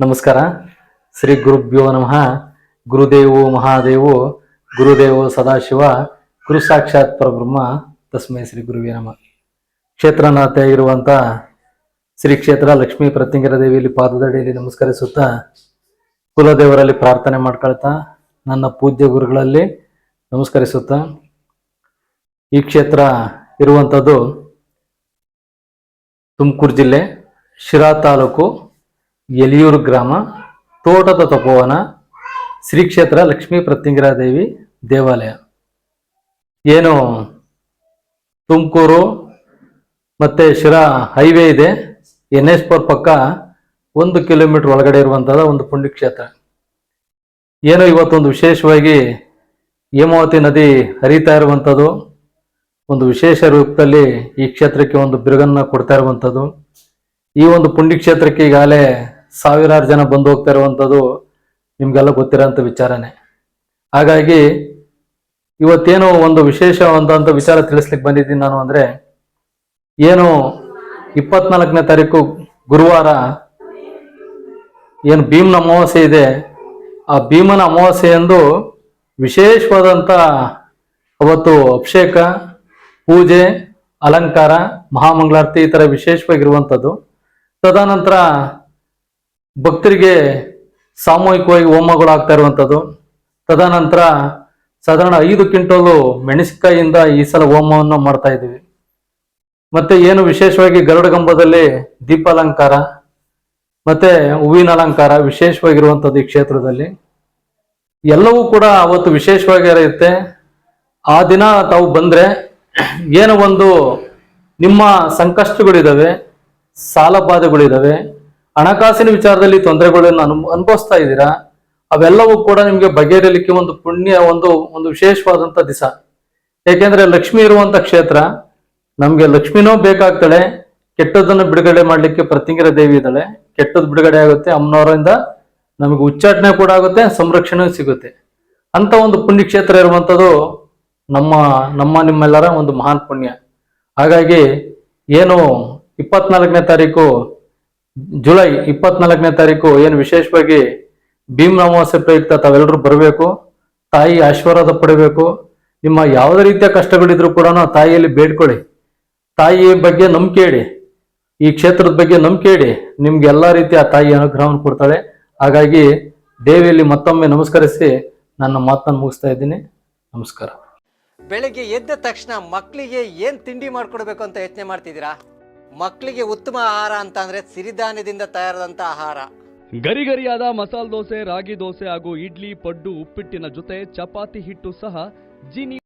ನಮಸ್ಕಾರ. ಶ್ರೀ ಗುರುಭ್ಯೋ ನಮಃ. ಗುರುದೇವೋ ಮಹಾದೇವೋ, ಗುರುದೇವೋ ಸದಾಶಿವ, ಗುರು ಸಾಕ್ಷಾತ್ ಪರಬ್ರಹ್ಮ, ತಸ್ಮೈ ಶ್ರೀ ಗುರುವೇ ನಮಃ. ಕ್ಷೇತ್ರನಾಥ ಆಗಿರುವಂಥ ಶ್ರೀ ಕ್ಷೇತ್ರ ಲಕ್ಷ್ಮೀ ಪ್ರತ್ಯಂಗರ ದೇವಿಯಲ್ಲಿ ಪಾದದಡಿಯಲ್ಲಿ ನಮಸ್ಕರಿಸುತ್ತಾ ಕುಲದೇವರಲ್ಲಿ ಪ್ರಾರ್ಥನೆ ಮಾಡ್ಕೊಳ್ತಾ ನನ್ನ ಪೂಜ್ಯ ಗುರುಗಳಲ್ಲಿ ನಮಸ್ಕರಿಸುತ್ತಾ ಈ ಕ್ಷೇತ್ರ ಇರುವಂಥದ್ದು ತುಮಕೂರು ಜಿಲ್ಲೆ ಶಿರಾ ತಾಲೂಕು ಎಲಿಯೂರು ಗ್ರಾಮ, ತೋಟದ ತಪೋವನ, ಶ್ರೀ ಕ್ಷೇತ್ರ ಲಕ್ಷ್ಮೀ ಪ್ರತ್ಯಂಗಿರಾದೇವಿ ದೇವಾಲಯ. ಏನು ತುಮಕೂರು ಮತ್ತೆ ಶಿರಾ ಹೈವೇ ಇದೆ. ಎನ್ ಎಸ್ ಪೋರ್ ಪಕ್ಕ ಒಂದು ಕಿಲೋಮೀಟರ್ ಒಳಗಡೆ ಇರುವಂತಹ ಒಂದು ಪುಣ್ಯಕ್ಷೇತ್ರ. ಏನು ಇವತ್ತೊಂದು ವಿಶೇಷವಾಗಿ ಹೇಮಾವತಿ ನದಿ ಹರಿತಾ ಇರುವಂಥದ್ದು ಒಂದು ವಿಶೇಷ ರೂಪದಲ್ಲಿ ಈ ಕ್ಷೇತ್ರಕ್ಕೆ ಒಂದು ಬಿರುಗನ್ನ ಕೊಡ್ತಾ ಇರುವಂಥದ್ದು ಈ ಒಂದು ಪುಣ್ಯಕ್ಷೇತ್ರಕ್ಕೆ ಈಗಾಗಲೇ ಸಾವಿರಾರು ಜನ ಬಂದು ಹೋಗ್ತಾ ಇರುವಂಥದ್ದು ನಿಮ್ಗೆಲ್ಲ ಗೊತ್ತಿರೋಂಥ ವಿಚಾರನೇ. ಹಾಗಾಗಿ ಇವತ್ತೇನು ಒಂದು ವಿಶೇಷವಾದಂಥ ವಿಚಾರ ತಿಳಿಸ್ಲಿಕ್ಕೆ ಬಂದಿದ್ದೀನಿ ನಾನು ಅಂದ್ರೆ, ಏನು ಇಪ್ಪತ್ನಾಲ್ಕನೇ ತಾರೀಕು ಗುರುವಾರ ಏನು ಭೀಮನ ಅಮಾವಾಸ್ಯೆ ಇದೆ, ಆ ಭೀಮನ ಅಮಾವಾಸ್ಯೆಯಂದು ವಿಶೇಷವಾದಂಥ ಅವತ್ತು ಅಭಿಷೇಕ, ಪೂಜೆ, ಅಲಂಕಾರ, ಮಹಾಮಂಗಳಾರತಿ ಈ ಥರ ವಿಶೇಷವಾಗಿರುವಂಥದ್ದು. ತದನಂತರ ಭಕ್ತರಿಗೆ ಸಾಮೂಹಿಕವಾಗಿ ಹೋಮಗಳು ಆಗ್ತಾ ಇರುವಂಥದ್ದು ತದನಂತರ ಸಾಧಾರಣ ಐದು ಕ್ವಿಂಟಲು ಮೆಣಸಿನಕಾಯಿಯಿಂದ ಈ ಸಲ ಹೋಮವನ್ನು ಮಾಡ್ತಾ ಇದ್ದೀವಿ ಮತ್ತೆ ಏನು ವಿಶೇಷವಾಗಿ ಗರುಡಗಂಬದಲ್ಲಿ ದೀಪಾಲಂಕಾರ, ಮತ್ತೆ ಹೂವಿನ ಅಲಂಕಾರ ವಿಶೇಷವಾಗಿರುವಂಥದ್ದು ಈ ಕ್ಷೇತ್ರದಲ್ಲಿ. ಎಲ್ಲವೂ ಕೂಡ ಅವತ್ತು ವಿಶೇಷವಾಗಿ ಇರುತ್ತೆ. ಆ ದಿನ ತಾವು ಬಂದ್ರೆ ಏನೋ ಒಂದು ನಿಮ್ಮ ಸಂಕಷ್ಟಗಳಿದ್ದಾವೆ ಸಾಲ ಬಾಧೆಗಳಿದಾವೆ ಹಣಕಾಸಿನ ವಿಚಾರದಲ್ಲಿ ತೊಂದರೆಗಳನ್ನು ಅನು ಅನುಭವಿಸ್ತಾ ಇದ್ದೀರಾ? ಅವೆಲ್ಲವೂ ಕೂಡ ನಿಮಗೆ ಬಗೆಹರಿಲಿಕ್ಕೆ ಒಂದು ಪುಣ್ಯ, ಒಂದು ಒಂದು ವಿಶೇಷವಾದಂಥ ದಿಸ. ಯಾಕೆಂದ್ರೆ ಲಕ್ಷ್ಮಿ ಇರುವಂತ ಕ್ಷೇತ್ರ, ನಮಗೆ ಲಕ್ಷ್ಮಿನೂ ಬೇಕಾಗ್ತಾಳೆ ಕೆಟ್ಟದನ್ನು ಬಿಡುಗಡೆ ಮಾಡಲಿಕ್ಕೆ ಪ್ರತಿಂಗಿರ ದೇವಿ ಇದ್ದಾಳೆ. ಕೆಟ್ಟದ್ದು ಬಿಡುಗಡೆ ಆಗುತ್ತೆ, ಅಮ್ಮನವರಿಂದ ನಮಗೆ ಉಚ್ಚಾಟನೆ ಕೂಡ ಆಗುತ್ತೆ ಸಂರಕ್ಷಣೆ ಸಿಗುತ್ತೆ. ಅಂತ ಒಂದು ಪುಣ್ಯಕ್ಷೇತ್ರ ಇರುವಂಥದ್ದು ನಮ್ಮ ನಮ್ಮ ನಿಮ್ಮೆಲ್ಲರ ಒಂದು ಮಹಾನ್ ಪುಣ್ಯ. ಹಾಗಾಗಿ ಏನು ಇಪ್ಪತ್ನಾಲ್ಕನೇ ತಾರೀಕು ಜುಲೈ ಇಪ್ಪತ್ನಾಲ್ಕನೇ ತಾರೀಕು ಏನು ವಿಶೇಷವಾಗಿ ಭೀಮ್ ಅಮಾವಾಸ್ಯೆ ಪ್ರಯುಕ್ತ ತಾವೆಲ್ಲರೂ ಬರಬೇಕು, ತಾಯಿ ಆಶೀರ್ವಾದ ಪಡಿಬೇಕು. ನಿಮ್ಮ ಯಾವುದೇ ರೀತಿಯ ಕಷ್ಟಗಳಿದ್ರು ಕೂಡ ತಾಯಿಯಲ್ಲಿ ಬೇಡ್ಕೊಳ್ಳಿ. ತಾಯಿ ಬಗ್ಗೆ ನಂಬಿಕೆ ಇಡಿ. ಈ ಕ್ಷೇತ್ರದ ಬಗ್ಗೆ ನಂಬಿಕೆ ಇಡಿ. ನಿಮ್ಗೆ ಎಲ್ಲ ರೀತಿಯ ತಾಯಿ ಅನುಗ್ರಹವನ್ನು ಕೊಡ್ತಾಳೆ. ಹಾಗಾಗಿ ದೇವಿಯಲ್ಲಿ ಮತ್ತೊಮ್ಮೆ ನಮಸ್ಕರಿಸಿ ನನ್ನ ಮಾತನ್ನು ಮುಗಿಸ್ತಾ ಇದ್ದೀನಿ. ನಮಸ್ಕಾರ. ಬೆಳಗ್ಗೆ ಎದ್ದ ತಕ್ಷಣ ಮಕ್ಕಳಿಗೆ ಏನು ತಿಂಡಿ ಮಾಡ್ಕೊಡ್ಬೇಕು ಅಂತ ಯೋಚನೆ ಮಾಡ್ತಿದ್ದೀರಾ? ಮಕ್ಕಳಿಗೆ ಉತ್ತಮ ಆಹಾರ ಅಂತ ಅಂದ್ರೆ ಸಿರಿಧಾನ್ಯದಿಂದ ತಯಾರಾದಂಥ ಆಹಾರ. ಗರಿಗರಿಯಾದ ಮಸಾಲೆ ದೋಸೆ, ರಾಗಿ ದೋಸೆ ಹಾಗೂ ಇಡ್ಲಿ, ಪಡ್ಡು, ಉಪ್ಪಿಟ್ಟಿನ ಜೊತೆ ಚಪಾತಿ ಹಿಟ್ಟು ಸಹ ಜೀನಿ